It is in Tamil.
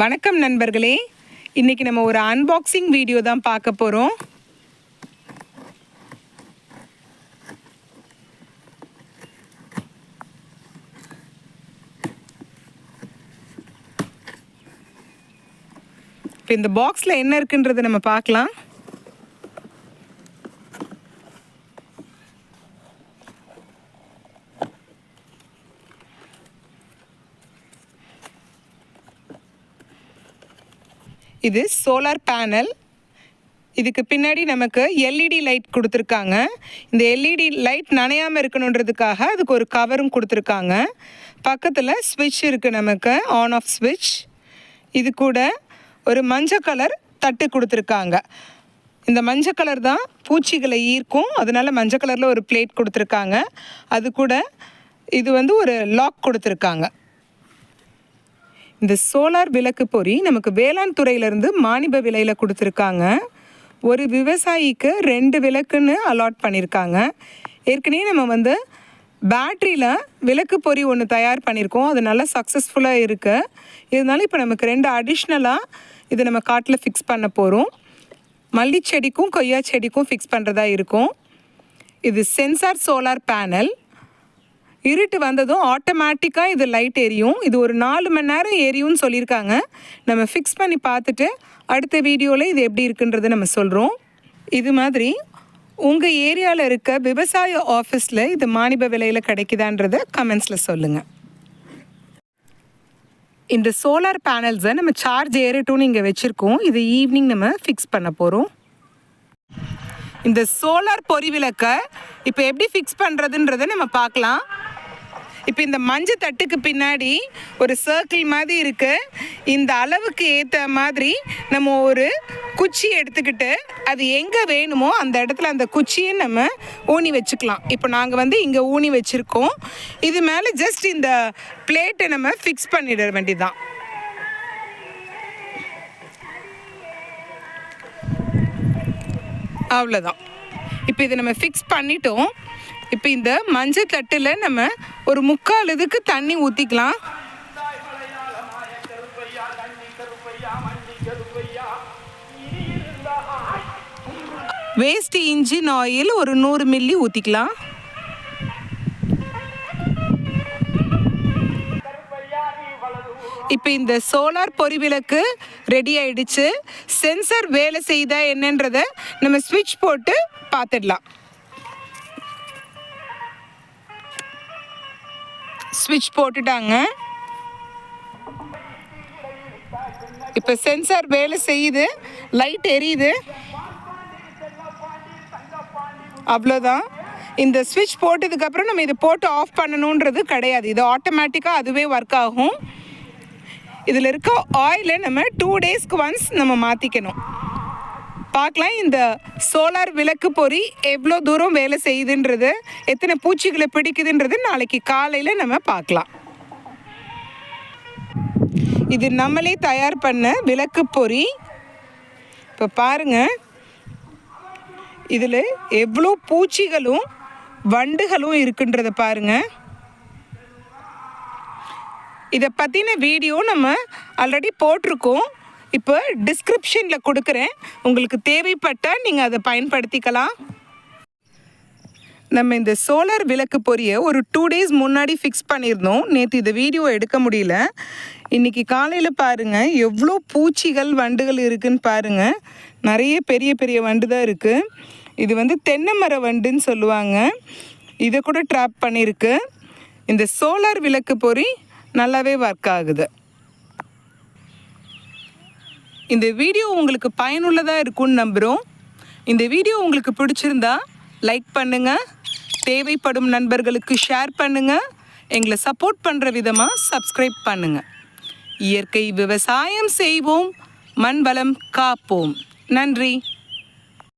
வணக்கம் நண்பர்களே. இன்றைக்கி நம்ம ஒரு அன்பாக்சிங் வீடியோ தான் பார்க்க போகிறோம் இப்போ இந்த பாக்ஸில் என்ன இருக்குன்றதை நம்ம பார்க்கலாம். இது சோலார் பேனல் இதுக்கு பின்னாடி நமக்கு எல்இடி லைட் கொடுத்துருக்காங்க. இந்த எல்இடி லைட் நனையாமல் இருக்கணுன்றதுக்காக அதுக்கு ஒரு கவரும் கொடுத்துருக்காங்க. பக்கத்தில் ஸ்விட்ச் இருக்குது நமக்கு ஆன் ஆஃப் ஸ்விட்ச் இது கூட ஒரு மஞ்சள் கலர் தட்டு கொடுத்துருக்காங்க. இந்த மஞ்சள் கலர் தான் பூச்சிகளை ஈர்க்கும். அதனால மஞ்சள் கலரில் ஒரு பிளேட் கொடுத்துருக்காங்க. அது கூட இது வந்து ஒரு லாக் கொடுத்துருக்காங்க. இந்த சோலார் விளக்கு பொறி நமக்கு வேளாண் துறையிலேருந்து மானிப விலையில் கொடுத்துருக்காங்க. ஒரு விவசாயிக்கு ரெண்டு விளக்குன்னு அலாட் பண்ணியிருக்காங்க ஏற்கனவே நம்ம வந்து பேட்ரியில் விளக்கு பொறி ஒன்று தயார் பண்ணியிருக்கோம் அது நல்லா சக்ஸஸ்ஃபுல்லாக இருக்குது இதனால இப்போ நமக்கு ரெண்டு அடிஷ்னலாக இதை நம்ம காட்டில் ஃபிக்ஸ் பண்ண போகிறோம் மல்லி செடிக்கும் கொய்யா செடிக்கும் ஃபிக்ஸ் பண்ணுறதா இருக்கும். இது சென்சார் சோலார் பேனல். இருட்டு வந்ததும் ஆட்டோமேட்டிக்காக இது லைட் எரியும். இது ஒரு நாலு மணி நேரம் எரியும்னு சொல்லியிருக்காங்க. நம்ம ஃபிக்ஸ் பண்ணி பார்த்துட்டு அடுத்த வீடியோவில் இது எப்படி இருக்குன்றதை நம்ம சொல்கிறோம் இது மாதிரி உங்கள் ஏரியாவில் இருக்க விவசாய ஆஃபீஸில் இது மானிப விலையில் கிடைக்குதான்றதை கமெண்ட்ஸில் சொல்லுங்கள் இந்த சோலார் பேனல்ஸை நம்ம சார்ஜ் ஏறட்டும்னு இங்கே வச்சுருக்கோம். இது ஈவினிங் நம்ம ஃபிக்ஸ் பண்ண போகிறோம் இந்த சோலார் பொறி விளக்கை இப்போ எப்படி ஃபிக்ஸ் பண்ணுறதுன்றதை நம்ம பார்க்கலாம். இப்போ இந்த மஞ்சள் தட்டுக்கு பின்னாடி ஒரு சர்க்கிள் மாதிரி இருக்கு. இந்த அளவுக்கு ஏற்ற மாதிரி நம்ம ஒரு குச்சி எடுத்துக்கிட்டு அது எங்கே வேணுமோ அந்த இடத்துல அந்த குச்சியை நம்ம ஊனி வச்சுக்கலாம். இப்போ நாங்கள் வந்து இங்கே ஊனி வச்சுருக்கோம். இது மேலே ஜஸ்ட் இந்த பிளேட்டை நம்ம ஃபிக்ஸ் பண்ணிட வேண்டியதுதான். அவ்வளோதான் இப்போ இதை நம்ம ஃபிக்ஸ் பண்ணிட்டோம். இப்போ இந்த மஞ்சள் தட்டில் நம்ம ஒரு முக்கால் இதுக்கு தண்ணி ஊற்றிக்கலாம் வேஸ்ட் இன்ஜின் ஆயில் ஒரு நூறு மில்லி ஊற்றிக்கலாம் இப்போ இந்த சோலார் பொறிவிளக்கு ரெடி ஆயிடுச்சு. சென்சர் வேலை செய்தா என்னன்றதை நம்ம ஸ்விட்ச் போட்டு பார்த்துடலாம். ஸ்விட்ச் போட்டுட்டாங்க. இப்போ சென்சார் வேலை செய்யுது. லைட் எரியுது. அவ்வளோதான் இந்த ஸ்விட்ச் போட்டதுக்கப்புறம் நம்ம இதை போட்டு ஆஃப் பண்ணணுன்றது கிடையாது. இது ஆட்டோமேட்டிக்காக அதுவே ஒர்க் ஆகும். இதில் இருக்க ஆயிலை நம்ம டூ டேஸ்க்கு ஒன்ஸ் நம்ம மாற்றிக்கணும் பார்க்கலாம். இந்த சோலார் விளக்கு பொறி எவ்வளோ தூரம் வேலை செய்யுதுன்றது எத்தனை பூச்சிகளை பிடிக்குதுன்றது நாளைக்கு காலையில் நம்ம பார்க்கலாம். இது நம்மளே தயார் பண்ண விளக்கு பொறி. இப்போ பாருங்கள் இதில் எவ்வளோ பூச்சிகளும் வண்டுகளும் இருக்குன்றதை பாருங்கள் இதை பற்றின வீடியோ நம்ம ஆல்ரெடி போட்டிருக்கோம். இப்போ டிஸ்கிரிப்ஷனில் கொடுக்குறேன். உங்களுக்கு தேவைப்பட்டால் நீங்கள் அதை பயன்படுத்திக்கலாம். நம்ம இந்த சோலார் விளக்கு பொரிய ஒரு டூ டேஸ் முன்னாடி ஃபிக்ஸ் பண்ணியிருந்தோம். நேற்று இந்த வீடியோ எடுக்க முடியல. இன்றைக்கி காலையில் பாருங்கள் எவ்வளோ பூச்சிகள் வண்டுகள் இருக்குதுன்னு பாருங்கள் நிறைய பெரிய பெரிய வண்டு தான் இருக்குது இது வந்து தென்னை மர வண்டுன்னு சொல்லுவாங்க. இதை கூட ட்ராப் பண்ணியிருக்கு. இந்த சோலார் விளக்கு பொறி நல்லாவே ஒர்க் ஆகுது. இந்த வீடியோ உங்களுக்கு பயனுள்ளதாக இருக்கும்னு நம்புகிறோம் இந்த வீடியோ உங்களுக்கு பிடிச்சிருந்தா லைக் பண்ணுங்கள் தேவைப்படும் நண்பர்களுக்கு ஷேர் பண்ணுங்கள் எங்களை சப்போர்ட் பண்ணுற விதமாக சப்ஸ்கிரைப் பண்ணுங்கள் இயற்கை விவசாயம் செய்வோம். மண் வளம் காப்போம். நன்றி.